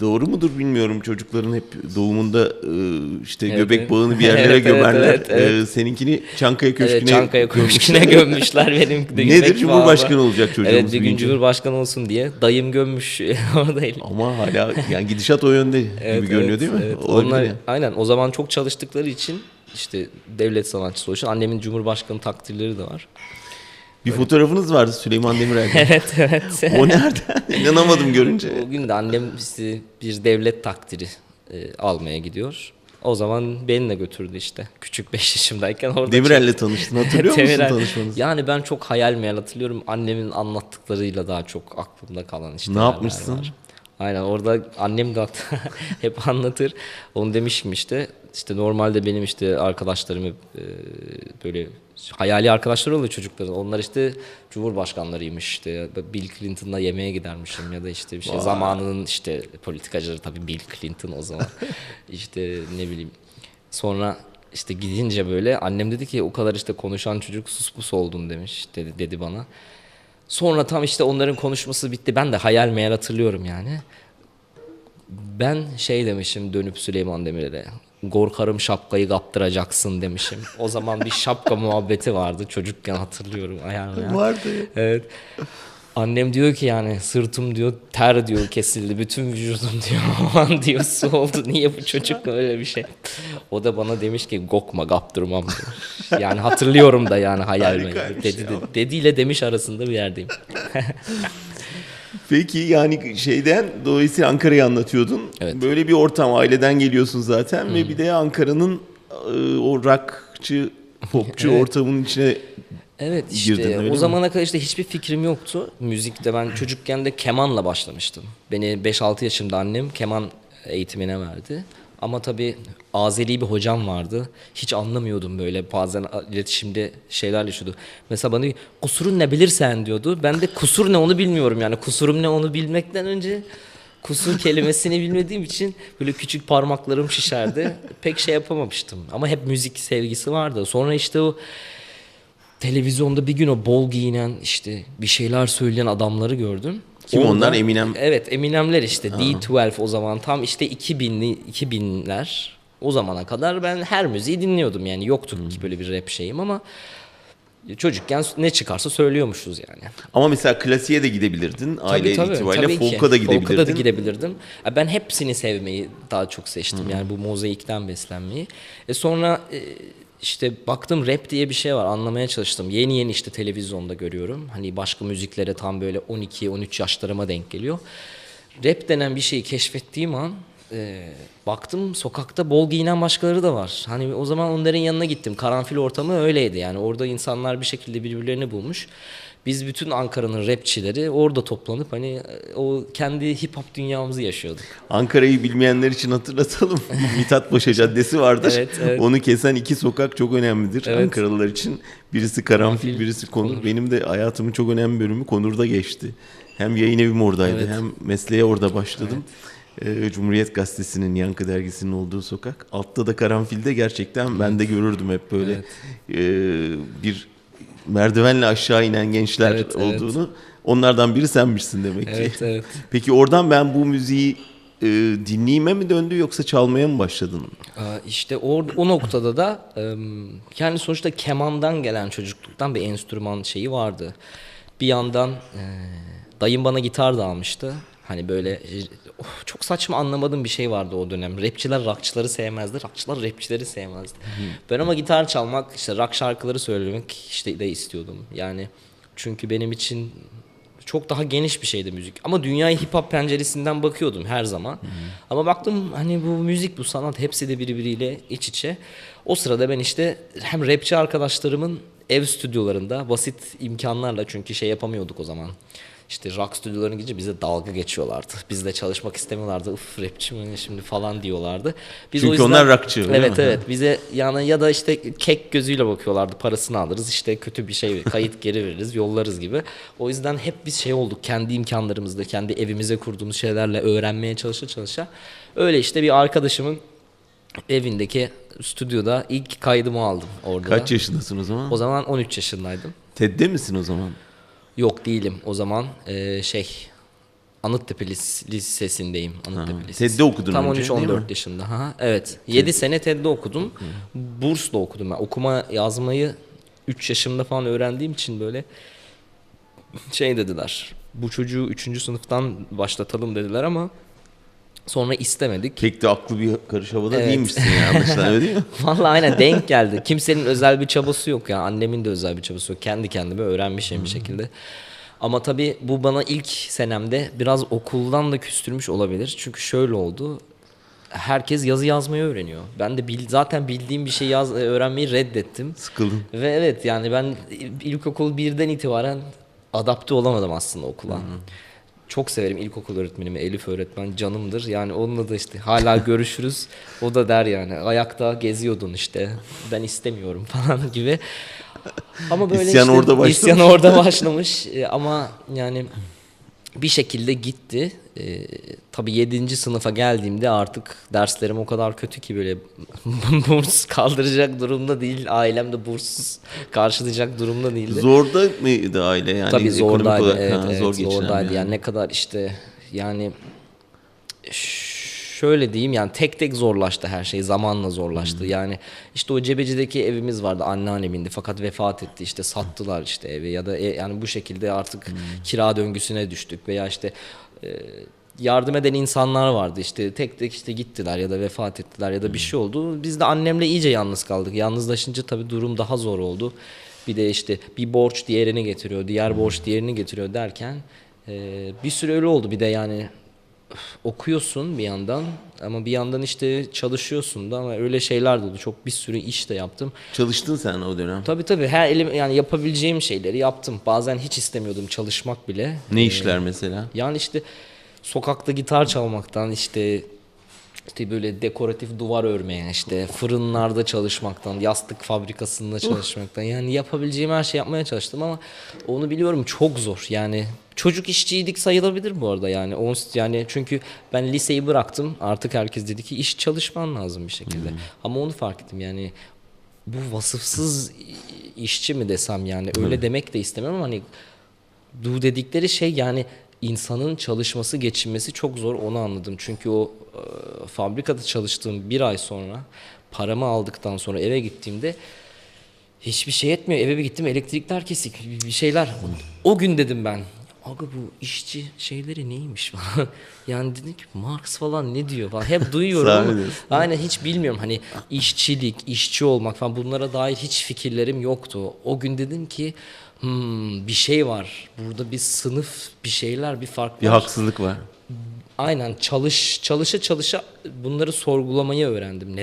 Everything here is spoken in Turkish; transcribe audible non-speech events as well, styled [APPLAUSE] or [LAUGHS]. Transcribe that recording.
doğru mudur bilmiyorum çocukların hep doğumunda e, işte Evet, göbek evet. bağını bir yerlere Evet, evet, gömerler. evet, evet. E, seninkini Çankaya Köşkü'ne Evet, Çankaya. Köşkü'ne gömmüşler benim [LAUGHS] de Nedir Cumhurbaşkanı olacak çocuğumuz Evet bir gün. Cumhurbaşkanı olsun diye dayım gömmüş [LAUGHS] oradayım. Ama hala yani gidişat o yönde [LAUGHS] gibi görünüyor değil mi? Evet. Olabilir Onlar, yani. aynen o zaman çok çalıştıkları için işte devlet sanatçısı için annemin Cumhurbaşkanı takdirleri de var. Bir fotoğrafınız vardı Süleyman Demirel. [LAUGHS] Evet evet. o nereden? İnanamadım görünce. O gün de annem işte bir devlet takdiri e, almaya gidiyor. O zaman beni de götürdü işte. Küçük 5 yaşımdayken orada. Demirel'le tanıştın hatırlıyor musun Demirel. tanışmanızı? Yani ben çok hayal meyal hatırlıyorum. Annemin anlattıklarıyla daha çok aklımda kalan işte. Ne yapmışsın? var. Aynen orada annem de [LAUGHS] hep anlatır. Onu demişim işte. İşte normalde benim işte arkadaşlarım hep e, böyle hayali arkadaşlar oluyor çocukların. Onlar işte cumhurbaşkanlarıymış işte. Bill Clinton'la yemeğe gidermişim ya da işte bir şey. Zamanının işte politikacıları tabii Bill Clinton o zaman. [LAUGHS] işte ne bileyim. Sonra işte gidince böyle annem dedi ki o kadar işte konuşan çocuk sus pus oldun demiş dedi, dedi bana. Sonra tam işte onların konuşması bitti. Ben de hayal meyal hatırlıyorum yani. Ben şey demişim dönüp Süleyman Demirel'e. Korkarım şapkayı kaptıracaksın demişim. O zaman bir şapka [LAUGHS] muhabbeti vardı. Çocukken hatırlıyorum meyal. Vardı. Evet. Annem diyor ki yani sırtım diyor ter diyor kesildi. Bütün vücudum diyor [LAUGHS] aman diyor su oldu. Niye bu çocuk öyle bir şey? O da bana demiş ki gokma kaptırmam demiş. Yani hatırlıyorum da yani hayal Dedi, ya. de- dediyle demiş arasında bir yerdeyim. [LAUGHS] Peki yani şeyden dolayısıyla Ankara'yı anlatıyordun. Evet. Hmm. Böyle bir ortam aileden geliyorsun zaten ve bir de Ankara'nın e, o rockçı, [LAUGHS] popçu Evet. ortamının içine Evet işte Girdin, o mi? zamana kadar işte hiçbir fikrim yoktu. Müzikte ben çocukken de kemanla başlamıştım. Beni 5-6 yaşımda annem keman eğitimine verdi. Ama tabii Azeri bir hocam vardı. Hiç anlamıyordum böyle bazen iletişimde şeyler yaşıyordu. Mesela bana kusurun ne bilirsen diyordu. Ben de kusur ne onu bilmiyorum yani. Kusurum ne onu bilmekten önce kusur kelimesini [LAUGHS] bilmediğim için böyle küçük parmaklarım şişerdi. Pek şey yapamamıştım. Ama hep müzik sevgisi vardı. Sonra işte o televizyonda bir gün o bol giyinen işte bir şeyler söyleyen adamları gördüm. Kim onlar? Eminem? Evet Eminemler işte D12 o zaman tam işte 2000'li 2000'ler o zamana kadar ben her müziği dinliyordum yani yoktu Hmm. ki böyle bir rap şeyim ama çocukken ne çıkarsa söylüyormuşuz yani. ama mesela klasiğe de gidebilirdin. Aile itibariyle tabii ki. folk'a da gidebilirdin. Folk'a da gidebilirdim. Ya Ben hepsini sevmeyi daha çok seçtim. Yani bu mozaikten beslenmeyi. E sonra e, işte baktım rap diye bir şey var. Anlamaya çalıştım. Yeni yeni işte televizyonda görüyorum. Hani başka müziklere tam böyle 12-13 yaşlarıma denk geliyor. Rap denen bir şeyi keşfettiğim an e, baktım sokakta bol giyinen başkaları da var. Hani o zaman onların yanına gittim. Karanfil ortamı öyleydi yani. Orada insanlar bir şekilde birbirlerini bulmuş. Biz bütün Ankara'nın rapçileri orada toplanıp hani e, o kendi hip hop dünyamızı yaşıyorduk. Ankara'yı bilmeyenler için hatırlatalım. [LAUGHS] Mithat Paşa Caddesi vardır. Evet, evet. Onu kesen iki sokak çok önemlidir Evet. Ankaralılar için. Birisi Karanfil, Karanfil, birisi Konur. Konur. Benim de hayatımın çok önemli bölümü Konur'da geçti. Hem yayın evim oradaydı Evet. hem mesleğe orada başladım. Ee, Cumhuriyet Gazetesi'nin Yankı Dergisi'nin olduğu sokak. Altta da Karanfil'de gerçekten ben de görürdüm hep böyle ee, bir merdivenle aşağı inen gençler Evet, evet. olduğunu. Onlardan biri senmişsin demek ki. Evet, evet. [LAUGHS] Peki oradan ben bu müziği e, dinleyime mi döndü yoksa çalmaya mı başladın? Ee, İşte o, o noktada da em, yani sonuçta kemandan gelen çocukluktan bir enstrüman şeyi vardı. Bir yandan e, dayım bana gitar da almıştı. Hani böyle of, çok saçma anlamadığım bir şey vardı o dönem. Rapçiler rockçıları sevmezdi, rockçılar rapçileri sevmezdi. Ben ama gitar çalmak, işte rock şarkıları söylemek işte de istiyordum. Yani çünkü benim için çok daha geniş bir şeydi müzik. Ama dünyaya hip hop penceresinden bakıyordum her zaman. Ama baktım hani bu müzik, bu sanat hepsi de birbiriyle iç içe. O sırada ben işte hem rapçi arkadaşlarımın ev stüdyolarında basit imkanlarla çünkü şey yapamıyorduk o zaman. İşte rock stüdyolarına gidince bize dalga geçiyorlardı. Bizle çalışmak istemiyorlardı. Uf rapçi mi şimdi falan diyorlardı. Biz Çünkü onlar rockçı, Evet mi? evet. Bize yani ya da işte kek gözüyle bakıyorlardı. Parasını alırız. işte kötü bir şey kayıt [LAUGHS] geri veririz, yollarız gibi. O yüzden hep biz şey olduk. Kendi imkanlarımızda, kendi evimize kurduğumuz şeylerle öğrenmeye çalışa çalışa. Öyle işte bir arkadaşımın evindeki stüdyoda ilk kaydımı aldım orada. Kaç da. yaşındasın o zaman? O zaman 13 yaşındaydım. TED'de misin o zaman? Yok değilim o zaman. Ee, şey Anıttepe Lis- Lisesi'ndeyim. Anıttepe Ha, Lisesi. TED'de okudun Tam önce, değil 13-14 mi? yaşında. Ha, evet. 7 sene TED'de okudum. Bursla okudum. ben. okuma yazmayı 3 yaşımda falan öğrendiğim için böyle şey dediler. Bu çocuğu 3. sınıftan başlatalım dediler ama sonra istemedik. Pek de aklı bir karış havada Evet. değilmişsin ya anlaşılan öyle değil mi? [LAUGHS] Vallahi aynen denk geldi. Kimsenin özel bir çabası yok ya. Annemin de özel bir çabası yok. Kendi kendime öğrenmişim bir şekilde. Ama tabii bu bana ilk senemde biraz okuldan da küstürmüş olabilir. Çünkü şöyle oldu. Herkes yazı yazmayı öğreniyor. Ben de bil, zaten bildiğim bir şey yaz, öğrenmeyi reddettim. Sıkıldın. Ve evet yani ben ilkokul birden itibaren adapte olamadım aslında okula. Çok severim ilkokul öğretmenimi. Elif öğretmen canımdır. Yani onunla da işte hala [LAUGHS] görüşürüz. O da der yani ayakta geziyordun işte. Ben istemiyorum [LAUGHS] falan gibi. Ama böyle İsyan işte orada başlamış. isyan orada başlamış. E, Ama yani bir şekilde gitti. Ee, tabii 7. sınıfa geldiğimde artık derslerim o kadar kötü ki böyle [LAUGHS] burs kaldıracak durumda değil. Ailem de burssuz karşılayacak durumda değildi. Zorda mıydı aile yani? Tabii zordaydı. olarak? Evet, Ha, evet, zor zordaydı. yani. Yani ne kadar işte yani ş- şöyle diyeyim yani tek tek zorlaştı her şey zamanla zorlaştı. Yani işte o Cebeci'deki evimiz vardı anneannemindi fakat vefat etti işte sattılar işte evi ya da e- yani bu şekilde artık kira döngüsüne düştük veya işte e, yardım eden insanlar vardı işte tek tek işte gittiler ya da vefat ettiler ya da bir şey oldu. Biz de annemle iyice yalnız kaldık. Yalnızlaşınca tabii durum daha zor oldu. Bir de işte bir borç diğerini getiriyor, diğer borç diğerini getiriyor derken e, bir süre öyle oldu. Bir de yani okuyorsun bir yandan ama bir yandan işte çalışıyorsun da ama öyle şeyler de oldu. Çok bir sürü iş de yaptım. Çalıştın sen o dönem. Tabii tabii her elim yani yapabileceğim şeyleri yaptım. Bazen hiç istemiyordum çalışmak bile. Ne işler mesela? Yani işte sokakta gitar çalmaktan işte işte böyle dekoratif duvar örmeye işte fırınlarda çalışmaktan yastık fabrikasında çalışmaktan. Yani yapabileceğim her şey yapmaya çalıştım ama onu biliyorum çok zor. Yani çocuk işçiydik sayılabilir bu arada yani. On- yani çünkü ben liseyi bıraktım. Artık herkes dedi ki iş çalışman lazım bir şekilde. Ama onu fark ettim. Yani bu vasıfsız işçi mi desem yani? Öyle demek de istemem ama hani bu dedikleri şey yani insanın çalışması geçinmesi çok zor onu anladım. Çünkü o e, fabrikada çalıştığım bir ay sonra paramı aldıktan sonra eve gittiğimde hiçbir şey etmiyor. Eve bir gittim elektrikler kesik bir- şeyler. O gün dedim ben Aga bu işçi şeyleri neymiş [LAUGHS] falan. yani dedim ki Marx falan ne diyor falan. Hep duyuyorum ama aynen hiç bilmiyorum. Hani işçilik, işçi olmak falan bunlara dair hiç fikirlerim yoktu. O gün dedim ki hmm, bir şey var. Burada bir sınıf, bir şeyler, bir fark Bir var. haksızlık var. Aynen çalış çalışa çalışa bunları sorgulamayı öğrendim.